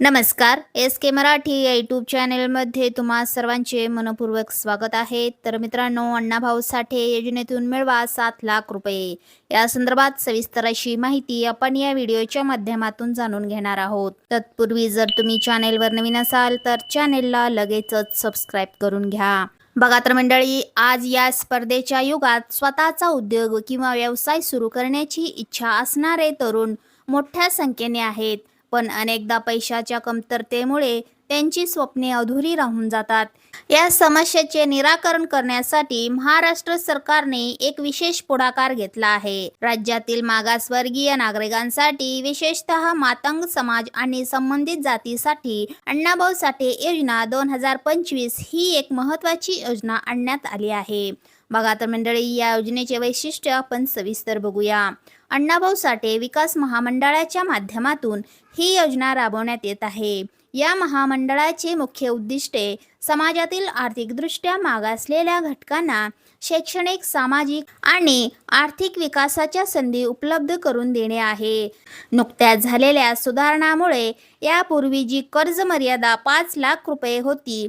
नमस्कार एस के मराठी या यूट्यूब चॅनेलमध्ये तुम्हा सर्वांचे मनपूर्वक स्वागत आहे. तर मित्रांनो अण्णाभाऊ साठे योजनेतून मिळवा सात लाख रुपये. या संदर्भात सविस्तर अशी माहिती आपण या व्हिडिओच्या माध्यमातून जाणून घेणार आहोत. तत्पूर्वी जर तुम्ही चॅनेलवर नवीन असाल तर चॅनेलला लगेचच सबस्क्राईब करून घ्या. बघा तर मंडळी आज या स्पर्धेच्या युगात स्वतःचा उद्योग किंवा व्यवसाय सुरू करण्याची इच्छा असणारे तरुण मोठ्या संख्येने आहेत. पण अनेकदा पैशाच्या कमतरतेमुळे त्यांची स्वप्ने अधुरी राहून जातात. या समस्येचे निराकरण करण्यासाठी महाराष्ट्र सरकारने एक विशेष पुढाकार घेतला आहे. राज्यातील मागासवर्गीय नागरिकांसाठी विशेषतः मातंग समाज आणि संबंधित जातीसाठी अण्णाभाऊ साठे योजना दोन हजार पंचवीस ही एक महत्वाची योजना आणण्यात आली आहे. बघा तर मंडळी या योजनेचे वैशिष्ट्य आपण सविस्तर बघूया. अण्णाभाऊ साठे विकास महामंडळाच्या माध्यमातून ही योजना राबवण्यात येत आहे. या महामंडळाचे मुख्य उद्दिष्टे समाजातील आर्थिकदृष्ट्या मागासलेल्या घटकांना शैक्षणिक सामाजिक आणि आर्थिक विकासाच्या संधी उपलब्ध करून देणे आहे. नुकत्याच झालेल्या सुधारणामुळे यापूर्वी जी कर्ज मर्यादा पाच लाख रुपये होती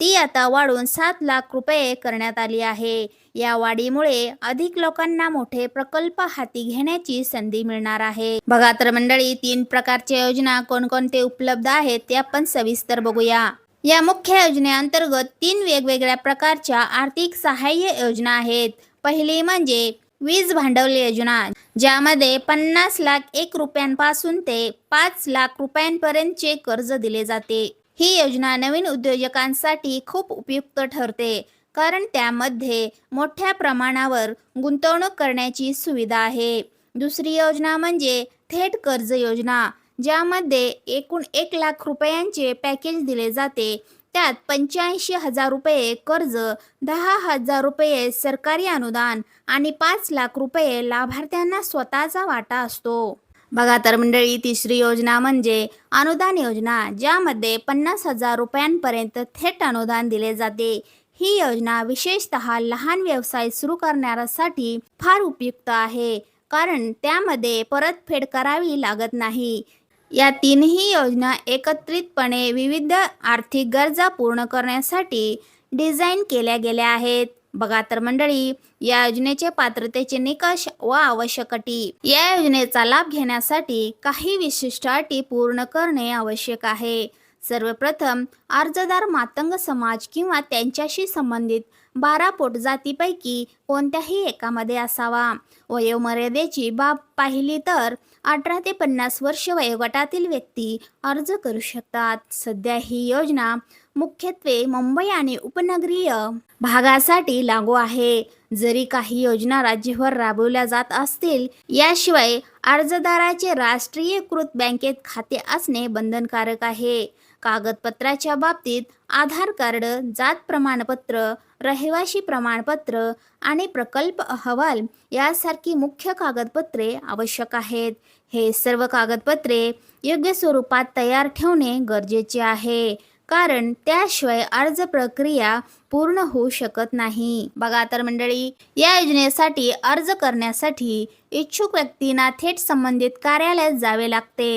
ती आता वाढून सात लाख रुपये करण्यात आली आहे. या वाढीमुळे अधिक लोकांना मोठे प्रकल्प हाती घेण्याची संधी मिळणार आहे. बघा तर मंडळी तीन प्रकारच्या योजना कोणकोणते उपलब्ध आहेत ते आपण सविस्तर बघूया. या मुख्य योजनेअंतर्गत तीन वेगवेगळ्या प्रकारच्या आर्थिक सहाय्य योजना आहेत. पहिली म्हणजे वीज भांडवल योजना ज्यामध्ये पन्नास लाख एक रुपयांपासून ते पाच लाख रुपयांपर्यंतचे कर्ज दिले जाते. ही योजना नवीन उद्योजकांसाठी खूप उपयुक्त ठरते. कारण त्यामध्ये मोठ्या प्रमाणावर गुंतवणूक करण्याची सुविधा आहे. दुसरी योजना म्हणजे थेट कर्ज योजना ज्यामध्ये एकूण एक लाख रुपयांचे पॅकेज दिले जाते. त्यात पंच्याऐंशी हजार रुपये कर्ज दहा हजार रुपये सरकारी अनुदान आणि पाच लाख रुपये लाभार्थ्यांना स्वतःचा वाटा असतो. बघा तर मंडळी तिसरी योजना म्हणजे अनुदान योजना ज्यामध्ये पन्नास हजार रुपयांपर्यंत थेट अनुदान दिले जाते. ही योजना विशेषतः लहान व्यवसाय सुरू करणाऱ्यासाठी फार उपयुक्त आहे कारण त्यामध्ये परतफेड करावी लागत नाही. या तीनही योजना एकत्रितपणे विविध आर्थिक गरजा पूर्ण करण्यासाठी डिझाईन केल्या गेल्या आहेत. बघा तर मंडळी या योजनेचे पात्रतेचे निकष व आवश्यक अटी. या योजनेचा लाभ घेण्यासाठी काही विशिष्ट अटी पूर्ण करणे आवश्यक आहे. सर्वप्रथम अर्जदार मातंग समाज किंवा त्यांच्याशी संबंधित बारा पोटजातीपैकी कोणत्याही एकामध्ये असावा. वयोमर्यादेची बाब पाहिली तर अठरा ते पन्नास वर्ष वयोगटातील व्यक्ती अर्ज करू शकतात. सध्या ही योजना मुख्यत्वे मुंबई आणि उपनगरीय भागासाठी लागू आहे. जरी काही योजना राज्यभर राबवल्या जात असतील याशिवाय अर्जदाराचे राष्ट्रीयकृत बँकेत खाते असणे बंधनकारक आहे. कागदपत्राच्या बाबतीत आधार कार्ड जात प्रमाणपत्र रहिवाशी प्रमाणपत्र आणि प्रकल्प अहवाल यासारखी मुख्य कागदपत्रे आवश्यक आहेत. हे सर्व कागदपत्रे योग्य स्वरूपात तयार ठेवणे गरजेचे आहे कारण त्याशिवाय अर्ज प्रक्रिया पूर्ण होऊ शकत नाही. बघा तर मंडळी या योजनेसाठी अर्ज करण्यासाठी इच्छुक व्यक्तींना थेट संबंधित कार्यालयात जावे लागते.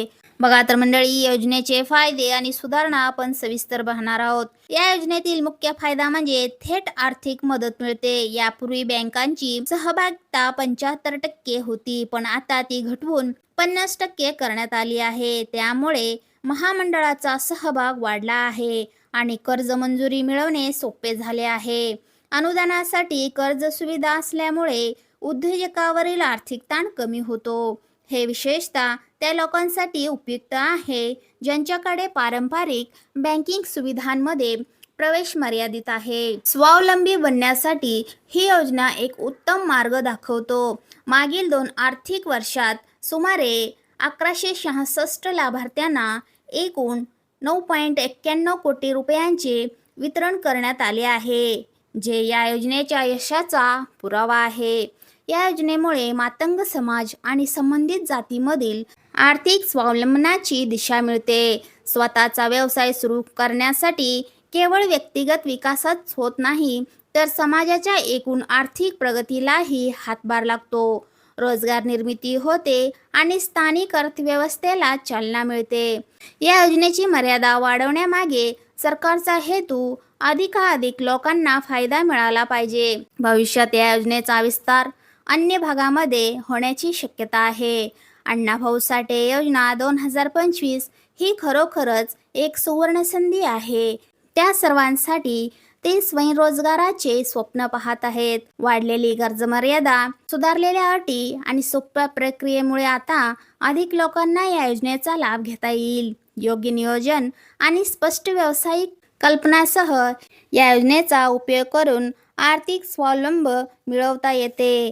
बघा तर मंडळी योजनेचे फायदे आणि सुधारणा आपण सविस्तर पाहणार आहोत. या योजनेतील मुख्य फायदा म्हणजे थेट आर्थिक मदत मिळते. यापूर्वी बँकांची सहभागिता पंच्याहत्तर टक्के होती पण आता ती घटवून पन्नास टक्के करण्यात आली आहे. त्यामुळे महामंडळाचा सहभाग वाढला आहे आणि कर्ज मंजुरी मिळवणे सोपे झाले आहे. अनुदानासाठी कर्ज सुविधा असल्यामुळे उद्योजकावरील आर्थिक ताण कमी होतो. हे विशेषतः त्या लोकांसाठी उपयुक्त आहे ज्यांच्याकडे पारंपरिक बँकिंग सुविधांमध्ये प्रवेश मर्यादित आहे. स्वावलंबी बनण्यासाठी ही योजना एक उत्तम मार्ग दाखवतो. मागील दोन आर्थिक वर्षात सुमारे अकराशे शहासष्ट लाभार्थ्यांना एकूण नऊ पॉईंट एक्क्याण्णव कोटी रुपयांचे वितरण करण्यात आले आहे जे या योजनेच्या यशाचा पुरावा आहे. या योजनेमुळे मातंग समाज आणि संबंधित जातीमधील आर्थिक स्वावलंबनाची दिशा मिळते. स्वतःचा व्यवसाय सुरू करण्यासाठी केवळ व्यक्तिगत विकासच होत नाही तर समाजाच्या एकूण आर्थिक प्रगतीलाही हातभार लागतो. रोजगार निर्मिती होते आणि स्थानिक अर्थव्यवस्थेला चालना मिळते. या योजनेची मर्यादा वाढवण्यामागे सरकारचा हेतू अधिकाधिक लोकांना फायदा मिळाला पाहिजे. भविष्यात या योजनेचा विस्तार अन्य भागामध्ये होण्याची शक्यता आहे. अण्णाभाऊ साठे योजना दोन हजार पंचवीस ही खरोखरच एक सुवर्ण संधी आहे. त्या सर्वांसाठी ते स्वयंरोजगाराचे स्वप्न पाहत आहेत. वाढलेली गरज मर्यादा सुधारलेल्या अटी आणि सोप्या प्रक्रियेमुळे आता अधिक लोकांना या योजनेचा लाभ घेता येईल. योग्य नियोजन आणि स्पष्ट व्यावसायिक कल्पनासह या योजनेचा उपयोग करून आर्थिक स्वावलंब मिळवता येते.